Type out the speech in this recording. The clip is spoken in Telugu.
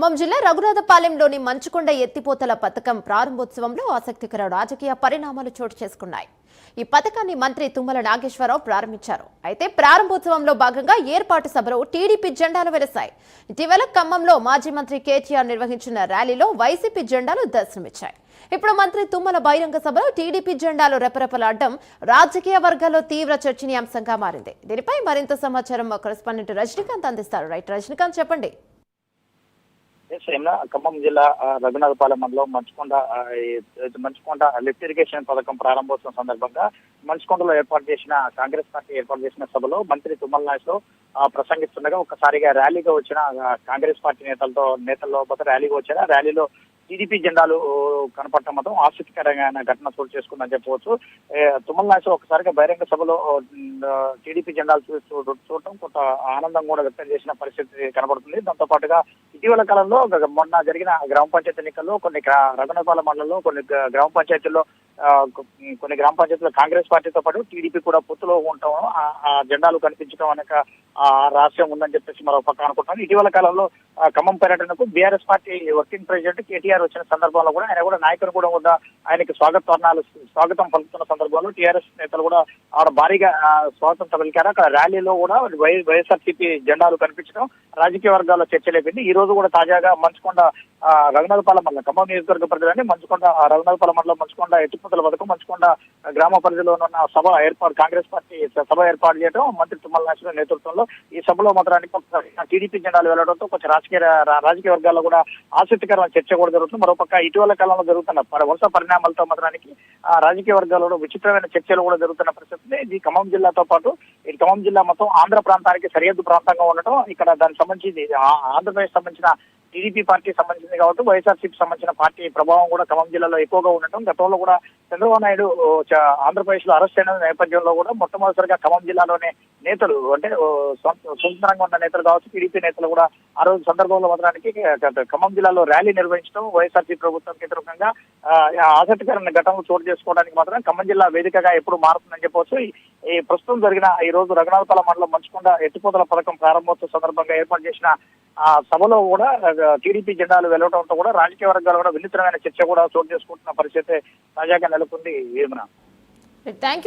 ఖమ్మం జిల్లా రఘునాథపాలెంలోని మంచుకొండ ఎత్తిపోతల పథకం ప్రారంభోత్సవంలో ఆసక్తికర రాజకీయ పరిణామాలు చోటు చేసుకున్నాయి. ఈ పథకాన్ని మంత్రి తుమ్మల నాగేశ్వరరావు ప్రారంభించారు. అయితే ప్రారంభోత్సవంలో భాగంగా ఏర్పాటు సభలో టీడీపీ జెండాలు వెలసాయి. ఇటీవల ఖమ్మంలో మాజీ మంత్రి కేటీఆర్ నిర్వహించిన ర్యాలీలో వైసీపీ జెండాలు దర్శనమిచ్చాయి. ఇప్పుడు మంత్రి తుమ్మల బహిరంగ సభలో టీడీపీ జెండాలు రెపరెపలాడడం రాజకీయ వర్గాల్లో తీవ్ర చర్చనీయాంశంగా మారింది. దీనిపై మరింత సమాచారం మా కరెస్పాండెంట్ రజనీకాంత్ అందిస్తారు. రైట్ రజనీకాంత్ చెప్పండి. ఎస్ ఖమ్మం జిల్లా రఘునాథపాలెం మండలం మంచుకొండ మంచుకొండ లిఫ్ట్ ఇరిగేషన్ పథకం ప్రారంభోత్సవం సందర్భంగా మంచుకొండలో ఏర్పాటు చేసిన కాంగ్రెస్ పార్టీ ఏర్పాటు చేసిన సభలో మంత్రి తుమ్మల నాయక్ ప్రసంగిస్తుండగా ఒకసారిగా ర్యాలీగా వచ్చిన కాంగ్రెస్ పార్టీ నేతలతో నేతల్లో ర్యాలీగా వచ్చిన ర్యాలీలో టీడీపీ జెండాలు కనపడటం మాత్రం ఆసక్తికరమైన ఘటన చోటు చేసుకుందని చెప్పవచ్చు. తుమ్మల నాయసు ఒకసారిగా బహిరంగ సభలో టీడీపీ జెండాలు చూ చూడటం కొంత ఆనందం కూడా వ్యక్తం చేసిన పరిస్థితి కనబడుతుంది. దాంతో పాటుగా ఇటీవల కాలంలో మొన్న జరిగిన గ్రామ పంచాయతీ ఎన్నికల్లో కొన్ని గ్రా- మండలంలో కొన్ని గ్రామ పంచాయతీల్లో కొన్ని గ్రామ పంచాయతీలో కాంగ్రెస్ పార్టీతో పాటు టీడీపీ కూడా పొత్తులో ఉండటం ఆ- జెండాలు కనిపించడం అనేక ఆ రహస్యం ఉందని చెప్పేసి మరో పక్క అనుకుంటున్నాను ఇటీవల కాలంలో ఖమ్మం పర్యటనకు BRS party working president KTR వచ్చిన సందర్భంలో కూడా ఆయన కూడా నాయకులు కూడా వద్ద ఆయనకి స్వాగత వర్ణాలు స్వాగతం పలుకుతున్న సందర్భంలో టీఆర్ఎస్ నేతలు కూడా ఆడ భారీగా స్వాగతం పలికారు. అక్కడ ర్యాలీలో కూడా వై వైఎస్ఆర్సీపీ జెండాలు కనిపించడం రాజకీయ వర్గాల్లో చర్చ లేపింది ఈ రోజు కూడా తాజాగా మంచుకొండ ఆ, రఘునాథపాలెం మండలం ఖమ్మం నియోజకవర్గ ప్రజలని మంచుకొండ ఆ, రఘునాథపాలెం మండలం మంచుకొండ ఎత్తిపోతల పథకం మంచుకొండ గ్రామ పరిధిలో ఉన్న సభ ఏర్పాటు కాంగ్రెస్ పార్టీ సభ ఏర్పాటు చేయడం మంత్రి తుమ్మల నాగేశ్వర నేతృత్వంలో ఈ సభలో మాత్రానికి టీడీపీ జెండాలు వెళ్ళడంతో కొంచెం రాజకీయ రాజకీయ వర్గాల్లో కూడా ఆసక్తికరమైన చర్చ కూడా జరుగుతుంది. మరోపక్క ఇటీవల కాలంలో జరుగుతున్న వరుస పరిణామాలతో మాత్రానికి ఆ రాజకీయ వర్గాల్లో విచిత్రమైన చర్చలు కూడా జరుగుతున్న పరిస్థితి. ఇది ఖమ్మం జిల్లాతో పాటు ఈ ఖమ్మం జిల్లా మొత్తం ఆంధ్ర ప్రాంతానికి సరిహద్దు ప్రాంతంగా ఉండటం ఇక్కడ దానికి సంబంధించి ఆంధ్రప్రదేశ్ సంబంధించిన టీడీపీ పార్టీ సంబంధించింది కాబట్టి వైఎస్ఆర్సీపీ సంబంధించిన పార్టీ ప్రభావం కూడా ఖమ్మం జిల్లాలో ఎక్కువగా ఉండటం. గతంలో కూడా చంద్రబాబు నాయుడు ఆంధ్రప్రదేశ్లో అరెస్ట్ అయిన నేపథ్యంలో కూడా మొట్టమొదటిసారిగా ఖమ్మం జిల్లాలోనే నేతలు అంటే స్వతంత్రంగా ఉన్న నేతలు కావచ్చు టీడీపీ నేతలు కూడా ఆ రోజు సందర్భంలో మాత్రానికి ఖమ్మం జిల్లాలో ర్యాలీ నిర్వహించడం వైఎస్ఆర్సీ ప్రభుత్వం వ్యతిరేకంగా ఆసక్తికరమైన ఘటనలు చోటు చేసుకోవడానికి మాత్రం ఖమ్మం జిల్లా వేదికగా ఎప్పుడు మారుతుందని చెప్పవచ్చు ఈ- ప్రస్తుతం జరిగిన ఈ రోజు రఘునాథపాల మండలం మంచుకొండ ఎత్తిపోతల పథకం ప్రారంభోత్సవ సందర్భంగా ఏర్పాటు చేసిన ఆ సభలో కూడా టీడీపీ జెండాలు వెళ్ళడంతో కూడా రాజకీయ వర్గాలు కూడా వినూత్నమైన చర్చ కూడా చోటు చేసుకుంటున్న పరిస్థితి తాజాగా నెలకొంది ఏమన్నా థ్యాంక్